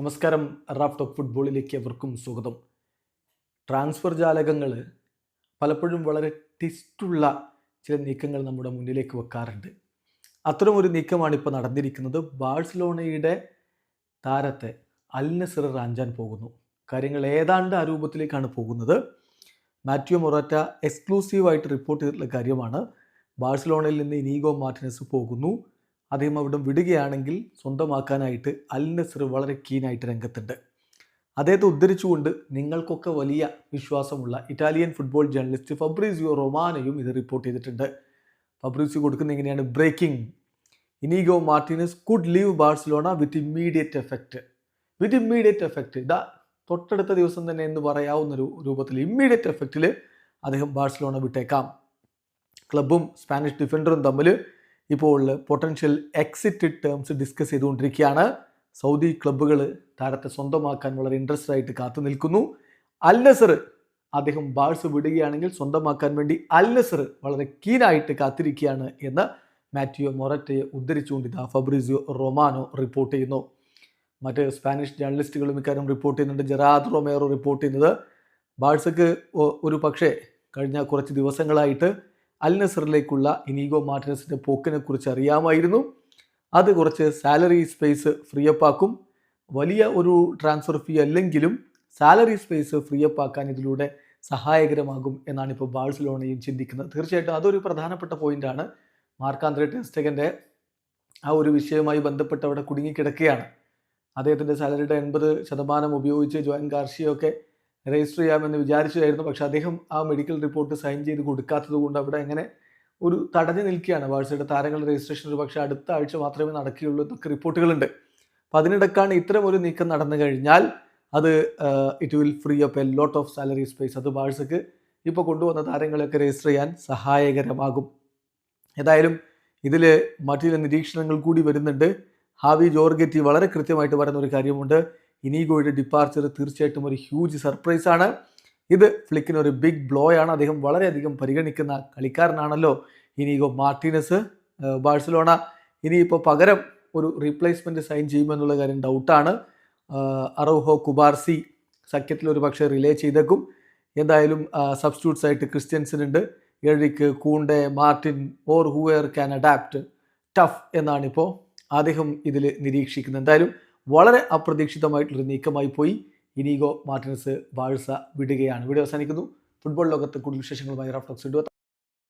നമസ്കാരം Raf talk ഫുട്ബോളിലേക്ക് എവർക്കും സ്വാഗതം. ട്രാൻസ്ഫർ ജാലകങ്ങൾ പലപ്പോഴും വളരെ ടിസ്റ്റുള്ള ചില നീക്കങ്ങൾ നമ്മുടെ മുന്നിലേക്ക് വെക്കാറുണ്ട്. അത്തരം ഒരു നീക്കമാണ് ഇപ്പോൾ നടന്നിരിക്കുന്നത്. ബാഴ്സലോണയുടെ താരത്തെ അൽ റാഞ്ചാൻ പോകുന്നു. കാര്യങ്ങൾ ഏതാണ്ട് ആ രൂപത്തിലേക്കാണ് പോകുന്നത്. മാത്യു മൊറാറ്റ എക്സ്ക്ലൂസീവായിട്ട് റിപ്പോർട്ട് ചെയ്തിട്ടുള്ള കാര്യമാണ്. ബാഴ്സലോണയിൽ നിന്ന് ഇനീഗോ മാർട്ടിനസ് പോകുന്നു. അദ്ദേഹം അവിടെ വിടുകയാണെങ്കിൽ സ്വന്തമാക്കാനായിട്ട് അൽ നസർ വളരെ കീനായിട്ട് രംഗത്തുണ്ട്. അദ്ദേഹത്തെ ഉദ്ധരിച്ചുകൊണ്ട് നിങ്ങൾക്കൊക്കെ വലിയ വിശ്വാസമുള്ള ഇറ്റാലിയൻ ഫുട്ബോൾ ജേർണലിസ്റ്റ് ഫബ്രീസിയോ റൊമാനയും ഇത് റിപ്പോർട്ട് ചെയ്തിട്ടുണ്ട്. ഫബ്രീസിയോ കൊടുക്കുന്ന എങ്ങനെയാണ്? Breaking Inigo Martinez could leave Barcelona with immediate effect with immediate effect ഇതാ തൊട്ടടുത്ത ദിവസം തന്നെ എന്ന് പറയാവുന്ന ഒരു രൂപത്തിൽ ഇമ്മീഡിയറ്റ് എഫക്റ്റിൽ അദ്ദേഹം ബാഴ്സലോണ വിട്ടേക്കാം. ക്ലബും സ്പാനിഷ് ഡിഫൻഡറും തമ്മിൽ ഇപ്പോൾ പൊട്ടൻഷ്യൽ എക്സിറ്റ് ടേംസ് ഡിസ്കസ് ചെയ്തുകൊണ്ടിരിക്കുകയാണ്. സൗദി ക്ലബ്ബുകൾ താരത്തെ സ്വന്തമാക്കാൻ വളരെ ഇൻട്രസ്റ്റഡ് ആയിട്ട് കാത്തു നിൽക്കുന്നു. അൽ നസർ അദ്ദേഹം ബാഴ്സ് വിടുകയാണെങ്കിൽ സ്വന്തമാക്കാൻ വേണ്ടി അൽ നസർ വളരെ കീനായിട്ട് കാത്തിരിക്കുകയാണ് എന്ന് മാറ്റിയോ മൊററ്റയെ ഉദ്ധരിച്ചുകൊണ്ട് ഇതാ ഫബ്രിസിയോ റൊമാനോ റിപ്പോർട്ട് ചെയ്യുന്നു. മറ്റ് സ്പാനിഷ് ജേർണലിസ്റ്റുകളും ഇക്കാര്യം റിപ്പോർട്ട് ചെയ്യുന്നുണ്ട്. ജെറാദ് റൊമേറോ റിപ്പോർട്ട് ചെയ്യുന്നത്. ബാഴ്സക്ക് ഒരു പക്ഷേ കഴിഞ്ഞ കുറച്ച് ദിവസങ്ങളായിട്ട് അൽ നസറിലേക്കുള്ള ഇനീഗോ മാർട്ടിനസിന്റെ പോക്കിനെ കുറിച്ച് അറിയാമായിരുന്നു. അത് കുറച്ച് സാലറി സ്പേസ് ഫ്രീ അപ്പ് ആക്കും. വലിയ ഒരു ട്രാൻസ്ഫർ ഫീ അല്ലെങ്കിലും സാലറി സ്പേസ് ഫ്രീ അപ്പ് ആക്കാൻ ഇതിലൂടെ സഹായകരമാകും എന്നാണ് ഇപ്പോൾ ബാഴ്സലോണയും ചിന്തിക്കുന്നത്. തീർച്ചയായിട്ടും അതൊരു പ്രധാനപ്പെട്ട പോയിന്റാണ് മാർക്കാന്ത്രെ ടെസ്റ്റകന്റെ ആ ഒരു വിഷയവുമായി ബന്ധപ്പെട്ട് അവിടെ കുടുങ്ങിക്കിടക്കുകയാണ്. അദ്ദേഹത്തിന്റെ സാലറിയുടെ എൺപത് ശതമാനം ഉപയോഗിച്ച് ജോയിൻ ഗാർഷിയൊക്കെ രജിസ്റ്റർ ചെയ്യാമെന്ന് വിചാരിച്ചതായിരുന്നു. പക്ഷെ അദ്ദേഹം ആ മെഡിക്കൽ റിപ്പോർട്ട് സൈൻ ചെയ്ത് കൊടുക്കാത്തത് കൊണ്ട് അവിടെ അങ്ങനെ ഒരു തടഞ്ഞു നിൽക്കുകയാണ്. വാഴ്സയുടെ താരങ്ങളുടെ രജിസ്ട്രേഷൻ ഒരു പക്ഷേ അടുത്ത ആഴ്ച മാത്രമേ നടക്കുകയുള്ളൂ എന്നൊക്കെ റിപ്പോർട്ടുകളുണ്ട് അപ്പം അതിനിടക്കാണ് ഇത്തരം ഒരു നീക്കം നടന്നു കഴിഞ്ഞാൽ അത് it will free up a lot of salary space അത് ബാഴ്സക്ക് ഇപ്പോൾ കൊണ്ടുവന്ന താരങ്ങളെയൊക്കെ രജിസ്റ്റർ ചെയ്യാൻ സഹായകരമാകും. ഏതായാലും ഇതിൽ മറ്റു ചില നിരീക്ഷണങ്ങൾ കൂടി വരുന്നുണ്ട്. ഹാവി ജോർഗെറ്റി വളരെ കൃത്യമായിട്ട് പറയുന്ന ഒരു കാര്യമുണ്ട്. ഇനീഗോയുടെ ഡിപ്പാർച്ചർ തീർച്ചയായിട്ടും ഒരു ഹ്യൂജ് സർപ്രൈസാണ് ഇത് ഫ്ലിക്കിന് ഒരു ബിഗ് ബ്ലോ ആണ്. അദ്ദേഹം വളരെയധികം പരിഗണിക്കുന്ന കളിക്കാരനാണല്ലോ ഇനീഗോ മാർട്ടിനസ് ബാഴ്സലോണ. ഇനിയിപ്പോൾ പകരം ഒരു റീപ്ലേസ്മെന്റ് സൈൻ ചെയ്യുമെന്നുള്ള കാര്യം ഡൗട്ടാണ് അറോഹോ കുബാർസി സഖ്യത്തിൽ ഒരു പക്ഷേ റിലേ ചെയ്തേക്കും. എന്തായാലും സബ്സ്റ്റിറ്റ്യൂട്ട്സ് ആയിട്ട് ക്രിസ്ത്യൻസിനുണ്ട് Eric Kounde Martin or whoever can adapt tough എന്നാണിപ്പോൾ അദ്ദേഹം ഇതിൽ നിരീക്ഷിക്കുന്നത്. എന്തായാലും വളരെ അപ്രതീക്ഷിതമായിട്ടുള്ളൊരു നീക്കമായി പോയി. ഇനീഗോ മാർട്ടിനസ് ബാഴ്സ വിടുകയാണ്. വീഡിയോ അവസാനിക്കുന്നു. ഫുട്ബോൾ ലോകത്ത് കൂടുതൽ വിശേഷങ്ങളുമായി റഫ്ലക്സ് ഇടുക.